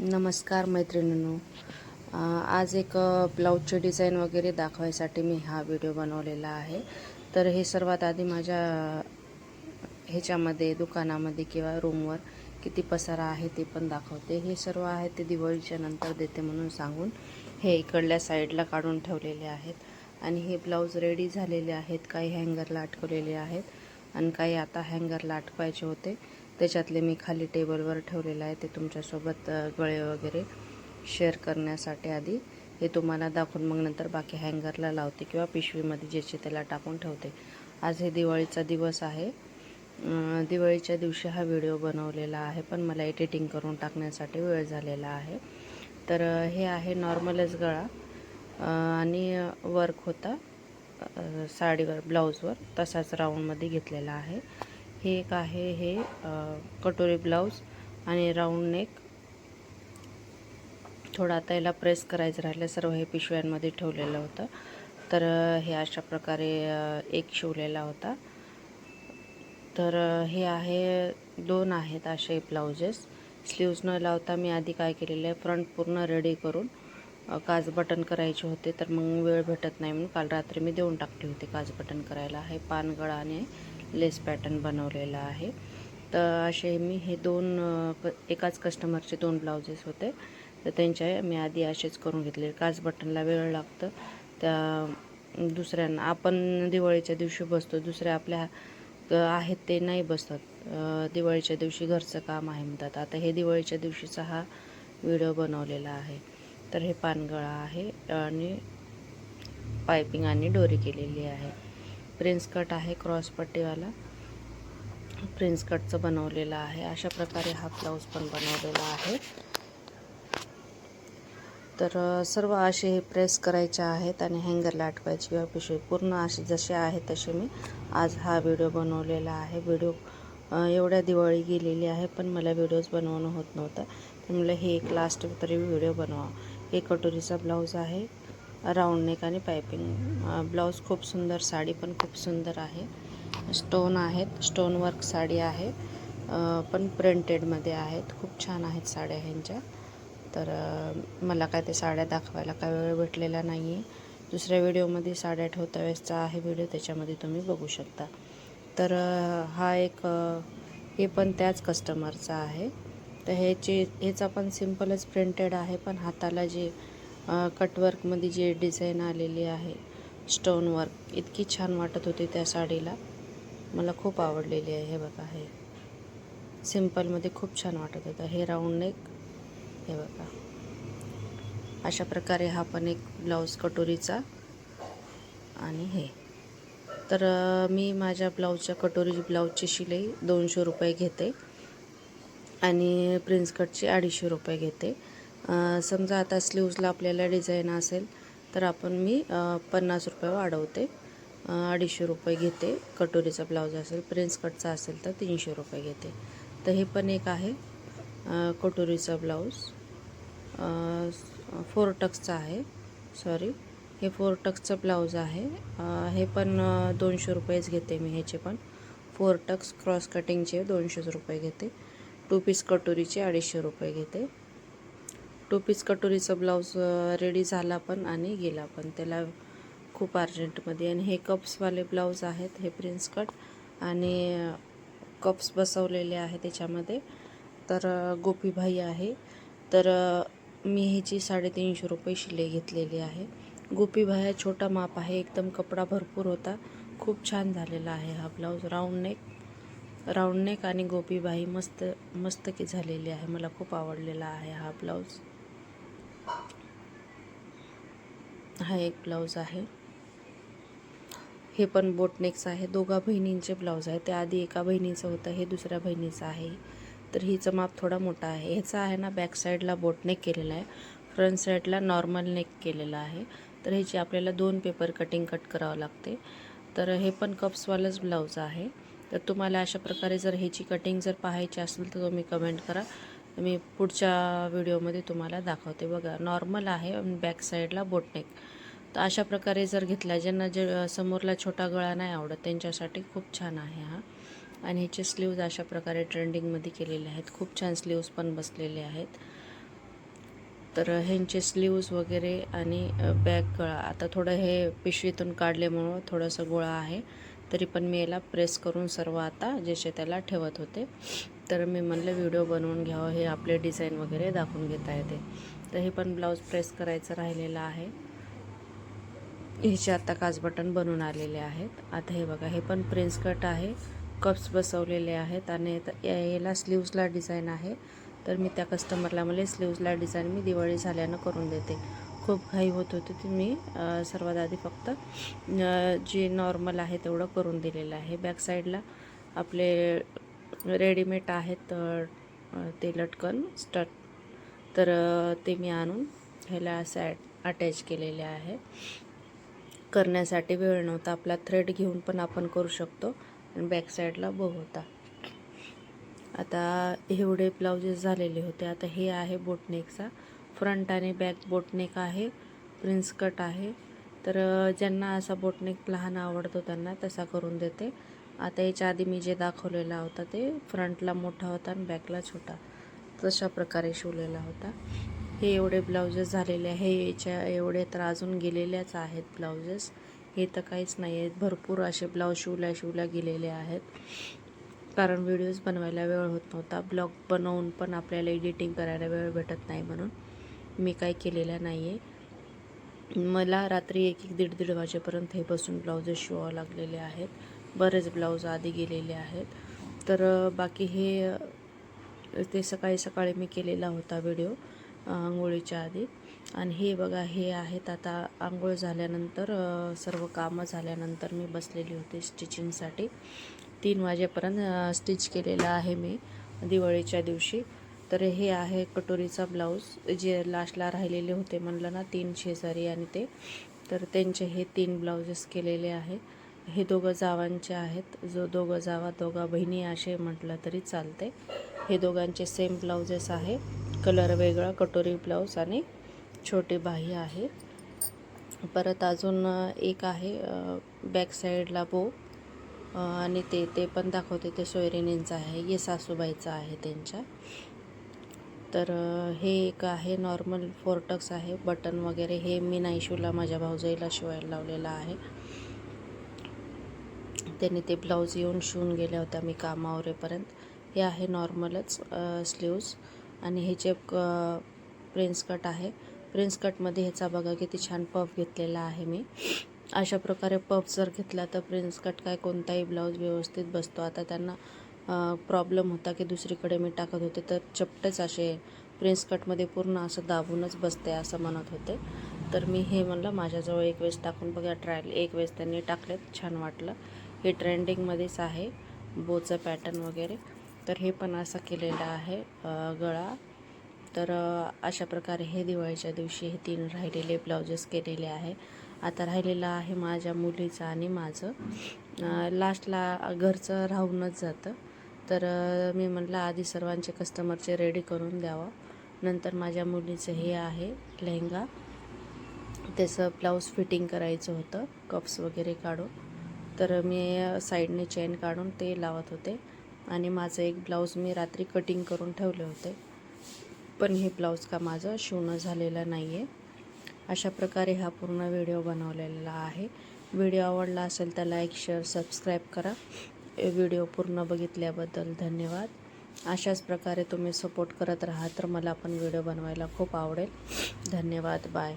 नमस्कार मैत्रिणींनो. आज एक ब्लाऊजचे डिझाईन वगैरे दाखवायसाठी मी हा व्हिडिओ बनवलेला आहे. तर हे सर्वात आधी माझ्या ह्याच्यामध्ये दुकानामध्ये किंवा रूमवर किती पसारा आहे ते पण दाखवते. हे सर्व आहे ते दिवाळीच्या नंतर देते म्हणून सांगून हे इकडल्या साईडला काढून ठेवलेले आहेत. आणि हे ब्लाऊज रेडी झालेले आहेत. काही हँगरला अटकवलेले आहेत. आणि काही आता हँगरला अटकवायचे होते. त्याच्यातले मी खाली टेबलवर ठेवलेलं आहे ते तुमच्यासोबत गळे वगैरे शेअर करण्यासाठी आधी. हे तुम्हाला दाखवून मग नंतर बाकी हँगरला लावते किंवा पिशवीमध्ये ज्याचे त्याला टाकून ठेवते. आज हे दिवाळीचा दिवस आहे. दिवाळीच्या दिवशी हा व्हिडिओ बनवलेला आहे पण मला एडिटिंग करून टाकण्यासाठी वेळ झालेला आहे. तर हे आहे नॉर्मलच गळा आणि वर्क होता साडीवर ब्लाऊजवर तसाच राऊंडमध्ये घेतलेला आहे. हे एक आहे हे कटोरी ब्लाऊज आणि राऊंड नेक. थोडं आता याला प्रेस करायचं राहिलं सर्व हे पिशव्यांमध्ये ठेवलेलं होतं. तर हे अशा प्रकारे एक शिवलेला होता. तर हे आहे दोन आहेत असे ब्लाउजेस. स्लीव्ज न लावता मी आधी काय केलेलं आहे फ्रंट पूर्ण रेडी करून काज बटन करायचे होते तर मग वेळ भेटत नाही म्हणून काल रात्री मी देऊन टाकले होते काज बटन करायला. हे पानगळा आणि लेस पॅटर्न बनवलेला आहे. तर असे मी हे दोन क- एकाच कस्टमरचे दोन ब्लाउजेस होते. तर त्यांच्या मी आधी असेच करून घेतले. काच बटनला वेळ लागतं. त्या दुसऱ्यांना आपण दिवाळीच्या दिवशी बसतो. दुसऱ्या आपल्या आहेत ते नाही बसतात दिवाळीच्या दिवशी घरचं काम आहे म्हणतात. आता हे दिवाळीच्या दिवशीचा हा व्हिडिओ बनवलेला आहे. तर हे पानगळा आहे आणि पायपिंग आणि डोरी केलेली आहे. प्रिन्स कट आहे क्रॉस पट्टीवाला. प्रिन्स कटचं बनवलेलं आहे. अशा प्रकारे हा ब्लाऊज पण बनवलेला आहे. तर सर्व असे हे प्रेस करायचे आहेत आणि हँगरला अटकवायचे किंवा पिशवी. पूर्ण असे जसे आहे तसे मी आज हा व्हिडिओ बनवलेला आहे. व्हिडिओ एवढ्या दिवाळी गेलेली आहे पण मला व्हिडिओज बनवणं होत नव्हतं. तर मला हे एक लास्ट तरी व्हिडिओ बनवा. हे कटोरीचा ब्लाऊज आहे. राऊंड नेक आणि पायपिंग. ब्लाऊज खूप सुंदर साडी पण खूप सुंदर आहे. स्टोन आहेत स्टोन वर्क साडी आहे. पण प्रिंटेडमध्ये आहेत. खूप छान आहेत साड्या ह्यांच्या. तर मला काय ते साड्या दाखवायला काय वेळ भेटलेला नाही आहे दुसऱ्या व्हिडिओमध्ये साड्या ठेवता वेळेसचा आहे व्हिडिओ त्याच्यामध्ये तुम्ही बघू शकता. तर हा एक हे पण त्याच कस्टमरचा आहे. तर ह्याचे ह्याचा पण सिम्पलच प्रिंटेड आहे पण हाताला जे कटवर्कमध्ये जे डिझाईन आलेली आहे स्टोन वर्क इतकी छान वाटत होती त्या साडीला. मला खूप आवडलेली आहे हे बघा हे. सिम्पलमध्ये खूप छान वाटत होतं. हे राऊंड नेक हे बघा. अशा प्रकारे हा पण एक ब्लाऊज कटोरीचा आणि हे. तर मी माझ्या ब्लाऊजच्या कटोरी ब्लाऊजची शिलाई दोनशे रुपये घेते आणि प्रिन्स कटची अडीचशे रुपये घेते. समजा आता स्लीव्जला आपल्याला डिझाईन असेल तर आपण मी पन्नास रुपये वाढवते. अडीचशे रुपये घेते. कटोरीचा ब्लाऊज असेल प्रिन्स कटचा असेल तर तीनशे रुपये घेते. तर हे पण एक आहे. कटोरीचा ब्लाऊज. फोर टक्सचा आहे. सॉरी हे फोर टक्सचं ब्लाऊज आहे. हे पण दोनशे रुपयेच घेते मी ह्याचे पण. फोर टक्स क्रॉस कटिंगचे दोनशेच रुपये घेते. टू पीस कटोरीचे अडीचशे रुपये घेते. टू पीस कटोरीचं ब्लाऊज रेडी झाला पण आणि गेला पण. त्याला खूप अर्जंटमध्ये आणि हे कप्सवाले ब्लाऊज आहेत हे प्रिन्स कट आणि कप्स बसवलेले आहे त्याच्यामध्ये. तर गोपीभाई आहे. तर मी ह्याची साडेतीनशे रुपये शिलाई घेतलेली आहे. गोपीभाई हा छोटा माप आहे. एकदम कपडा भरपूर होता. खूप छान झालेला आहे हा blouse. Round neck round neck आणि गोपीबाई मस्त मस्तकी झालेली आहे. मला खूप आवडलेला आहे हा ब्लाऊज. हा एक ब्लाऊज आहे. हे पण बोटनेक्स आहे. दोघा बहिणींचे ब्लाऊज आहे. ते आधी एका बहिणीचं होतं हे दुसऱ्या बहिणीचं आहे. तर हिचं माप थोडा मोठा आहे. ह्याचा आहे ना बॅक साईडला बोटनेक केलेला आहे. फ्रंट साईडला नॉर्मल नेक केलेला आहे. तर ह्याची आपल्याला दोन पेपर कटिंग कट करावं लागते. तर हे पण कप्सवालंच ब्लाऊज आहे. तर तुम्हाला अशा प्रकारे जर ह्याची कटिंग जर पाहायची असेल तर तुम्ही कमेंट करा. मी पुढच्या व्हिडिओमध्ये तुम्हाला दाखवते. बघा नॉर्मल आहे बॅक साईडला बोटनेक तर अशा प्रकारे जर घेतला ज्यांना जे समोरला छोटा गळा नाही आवडत त्यांच्यासाठी खूप छान आहे हा. आणि ह्याचे स्लीव्ज अशा प्रकारे ट्रेंडिंगमध्ये केलेले आहेत. खूप छान स्लीव्ज पण बसलेले आहेत. तर ह्यांचे स्लीव्ज वगैरे आणि बॅक गळा. आता थोडं हे पिशवीतून काढल्यामुळं थोडंसं गोळा आहे. तरी पण मी याला प्रेस करून सर्व आता जसे त्याला ठेवत होते. तर मी म्हणलं व्हिडिओ बनवून घ्यावं हे आपले डिझाईन वगैरे दाखवून घेता येते. तर हे पण ब्लाऊज प्रेस करायचं राहिलेलं आहे. ह्याचे आता काच बटन बनून आलेले आहेत. आता हे बघा हे पण प्रिन्स कट आहे. कप्स बसवलेले आहेत आणि या- याला स्लीव्सला डिझाईन आहे. तर मी त्या कस्टमरला मला स्लीव्सला डिझाईन मी दिवाळी झाल्यानं करून देते. खूप घाई होत होती ती मी सर्वात आधी फक्त. जे नॉर्मल आहे तेवढं करून दिलेलं आहे. बॅक साईडला आपले रेडीमेड आहेत ते लटकन स्टट तर ते मी आणून ह्याला असं ॲट अटॅच केलेले आहे. करण्यासाठी वेळ नव्हता. आपला थ्रेड घेऊन पण आपण करू शकतो आणि बॅक साईडला ब होता आता एवढे ब्लाउजेस झालेले होते. आता हे आहे बोटनेकचा फ्रंट आणि बॅक बोटनेक आहे. प्रिन्स कट आहे. तर ज्यांना असा बोटनेक लहान आवडतो त्यांना तसा करून देते. आता याच्या आधी मी जे दाखवलेला होता ते फ्रंटला मोठा होता आणि बॅकला छोटा. तशा प्रकारे शिवलेला होता. हे एवढे ब्लाउजेस झालेले आहे. याच्या एवढे तर अजून गेलेल्याच आहेत ब्लाउजेस. हे तर काहीच नाही आहेत. भरपूर असे ब्लाऊज शिवल्या शिवल्या गेलेले आहेत. कारण व्हिडिओज बनवायला वेळ होत नव्हता. ब्लॉग बनवून पण आपल्याला एडिटिंग करायला वेळ भेटत नाही म्हणून. मी काय केलेलं नाही आहे मला रात्री एक एक दीड दीड वाजेपर्यंत हे बसून ब्लाउजेस शिवावं लागलेले आहेत. बरेच ब्लाऊज आधी गेलेले आहेत. तर बाकी हे ते सकाळी सकाळी मी केलेला होता व्हिडिओ आंघोळीच्या आधी. आणि हे बघा हे आहेत आता आंघोळ झाल्यानंतर सर्व कामं झाल्यानंतर मी बसलेली होते स्टिचिंगसाठी. तीन वाजेपर्यंत स्टिच केलेलं आहे मी दिवाळीच्या दिवशी. तर हे आहे कटोरीचा ब्लाऊज. जे लास्टला राहिलेले होते म्हणलं ना तीन शेजारी आणि ते. तर त्यांचे हे तीन ब्लाउजेस केलेले आहे. हे दोघं जावांचे आहेत. जो दोघं जावा दोघा बहिणी असे म्हटलं तरी चालते. हे दोघांचे सेम ब्लाउजेस आहे. कलर वेगळा कटोरी ब्लाऊज आणि छोटी बाही आहे. परत अजून एक आहे बॅक साईडला बो आणि ते ते पण दाखवते. ते सोयरिनींचं आहे. ये सासूबाईचं आहे त्यांच्या. तर हे एक आहे नॉर्मल फोरटक्स आहे. बटन वगैरे हे मी नाईशूला माझ्या भाऊजाईला शिवायला लावलेलं आहे. त्याने ते ब्लाऊज येऊन शिवून गेल्या होत्या मी कामावरेपर्यंत. हे आहे नॉर्मलच स्लीव्ज आणि हे जे प्रिन्स कट आहे प्रिन्स कटमध्ये ह्याचा बघा किती छान पफ घेतलेला आहे मी. अशा प्रकारे पफ जर घेतला तर प्रिन्स कट काय कोणताही ब्लाऊज व्यवस्थित बसतो. आता त्यांना प्रॉब्लेम होता की दुसरीकडे मी टाकत होते. तर चपटेच असे प्रिन्स कटमध्ये पूर्ण असं दाबूनच बसते असं म्हणत होते. तर मी हे म्हणलं माझ्याजवळ एक वेळेस टाकून बघा ट्रायल एक वेळेस त्यांनी टाकलेत. छान वाटलं. हे ट्रेंडिंगमध्येच आहे बोचं पॅटर्न वगैरे. तर हे पण असं केलेलं आहे गळा. तर अशा प्रकारे हे दिवाळीच्या दिवशी हे तीन राहिलेले ब्लाउजेस केलेले आहे. आता राहिलेलं आहे माझ्या मुलीचं आणि माझं. लास्टला घरचं राहूनच जातं. तर मी म्हटलं आधी सर्वांचे कस्टमरचे रेडी करून द्यावं. नंतर माझ्या मुलीचं हे आहे लेहंगा. त्याचं ब्लाऊज फिटिंग करायचं होतं कप्स वगैरे काढून. तर मी साईडने चेन काढून ते लावत होते. आणि माझं एक ब्लाऊज मी रात्री कटिंग करून ठेवले होते. पण हे ब्लाऊज का माझं शिवणं झालेलं नाही आहे अशा प्रकारे हा पूर्ण व्हिडिओ बनवलेला आहे. व्हिडिओ आवडला असेल तर लाईक शेअर सबस्क्राईब करा. व्हिडिओ पूर्ण बघितल्याबद्दल धन्यवाद. अशाच प्रकारे तुम्ही सपोर्ट करत राहा तर मला पण व्हिडिओ बनवायला खूप आवडेल. धन्यवाद. बाय